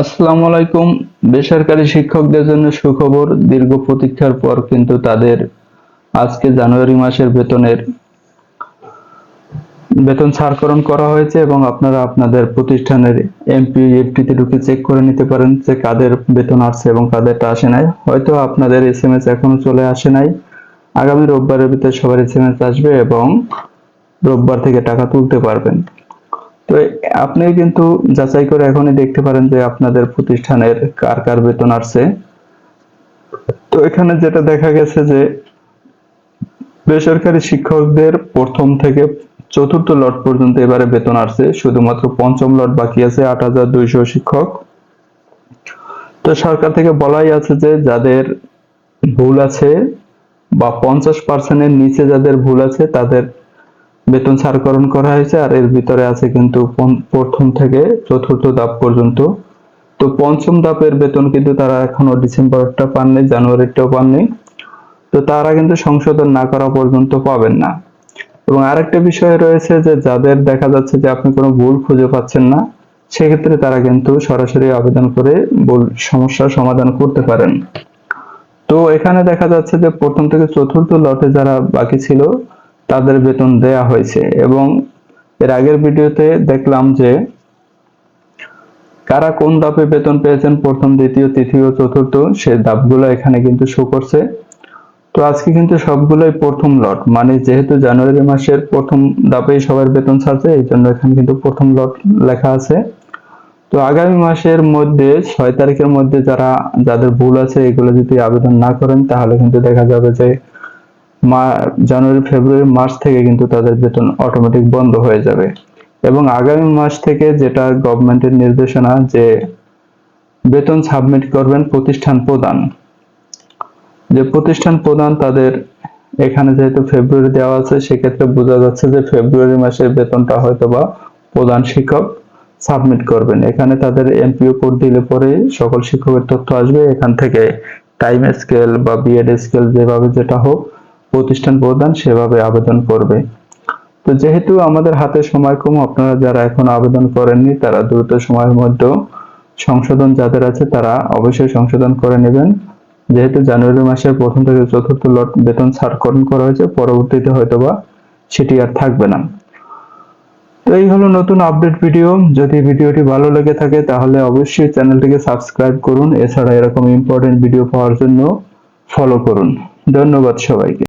আসসালামু আলাইকুম। বেসরকারি শিক্ষকদের জন্য সুখবর, দীর্ঘ প্রতীক্ষার পর কিন্তু তাদের আজকে জানুয়ারি মাসের বেতনের বেতন ছাড়করণ করা হয়েছে এবং আপনারা আপনাদের প্রতিষ্ঠানের এমপি এফটিতে ঢুকে চেক করে নিতে পারেন যে কাদের বেতন আসছে এবং কাদেরটা আসে নাই। হয়তো আপনাদের এস এম এস এখনও চলে আসে নাই। আগামী রোববারের ভিতরে সবার এস এম এস আসবে এবং রোববার থেকে টাকা তুলতে পারবেন। তো আপনি কিন্তু যাচাই করে এখনই দেখতে পারেন যে আপনাদের প্রতিষ্ঠানের কার কার বেতন আসছে। তো এখানে যেটা দেখা গেছে যে বেসরকারি শিক্ষকদের প্রথম থেকে চতুর্থ লট পর্যন্ত এবারে বেতন আসছে, শুধুমাত্র পঞ্চম লট বাকি আছে, আট হাজার দুইশো শিক্ষক। তো সরকার থেকে বলাই আছে যে যাদের ভুল আছে বা পঞ্চাশ পার্সেন্টের নিচে যাদের ভুল আছে তাদের বেতন ছাড়করণ করা হয়েছে আর এর ভিতরে আছে কিন্তু প্রথম থেকে চতুর্থ ধাপ পর্যন্ত। তো পঞ্চম ধাপের বেতন কিন্তু তারা এখনও ডিসেম্বরটা পাননি জানুয়ারিটাও পাননি। তো তারা কিন্তু সংশোধন না করা পর্যন্ত পাবেন না। এবং আরেকটা বিষয় রয়েছে যে যাদের দেখা যাচ্ছে যে আপনি কোনো ভুল খুঁজে পাচ্ছেন না, সেক্ষেত্রে তারা কিন্তু সরাসরি আবেদন করে ভুল সমস্যার সমাধান করতে পারেন। তো এখানে দেখা যাচ্ছে যে প্রথম থেকে চতুর্থ লটে যারা বাকি ছিল তাদের বেতন দেয়া হয়েছে এবং এর আগের ভিডিওতে দেখলাম যে কারা কোন ধাপে বেতন পেয়েছেন, প্রথম, দ্বিতীয়, তৃতীয়, চতুর্থ সেই ধাপগুলো এখানে কিন্তু শো করছে। তো আজকে কিন্তু সবগুলোই প্রথম লট মানে যেহেতু জানুয়ারি মাসের প্রথম ধাপেই সবার বেতন ছাড়ছে, এই জন্য এখানে কিন্তু প্রথম লট লেখা আছে। তো আগামী মাসের মধ্যে, ছয় তারিখের মধ্যে যারা, যাদের ভুল আছে, এগুলো যদি আবেদন না করেন, তাহলে কিন্তু দেখা যাবে যে জানুয়ারি, ফেব্রুয়ারি, মার্চ থেকে কিন্তু তাদের বেতন অটোমেটিক বন্ধ হয়ে যাবে। এবং আগামী মাস থেকে যেটা গভর্নমেন্টের নির্দেশনা যে বেতন সাবমিট করবেন প্রতিষ্ঠান প্রদান। যে প্রতিষ্ঠান প্রদান তাদের এখানে যেহেতু ফেব্রুয়ারি দেওয়া আছে, সেক্ষেত্রে বোঝা যাচ্ছে যে ফেব্রুয়ারি মাসের বেতনটা হয়তো বা প্রধান শিক্ষক সাবমিট করবেন। এখানে তাদের এমপিও কোড দিলে পরে সকল শিক্ষকের তথ্য আসবে। এখান থেকে টাইম স্কেল বা বিএড স্কেল যেভাবে যেটা হোক প্রতিষ্ঠান প্রদান সেভাবে আবেদন করবে। তো যেহেতু আমাদের হাতে সময় কম, আপনারা যারা এখন আবেদন করেননি, তারা দ্রুত সময়ের মধ্যে সংশোধন যাদের আছে, তারা অবশ্যই সংশোধন করে নেবেন। যেহেতু জানুয়ারি মাসের প্রথম থেকে চতুর্থ লট বেতন ছাড়করণ করা হয়েছে, পরবর্তীতে হয়তোবা সেটি আর থাকবে না। তো এই হলো নতুন আপডেট ভিডিও। যদি ভিডিওটি ভালো লেগে থাকে, তাহলে অবশ্যই চ্যানেলটিকে সাবস্ক্রাইব করুন। এছাড়া এরকম ইম্পর্টেন্ট ভিডিও পাওয়ার জন্য ফলো করুন। ধন্যবাদ সবাইকে।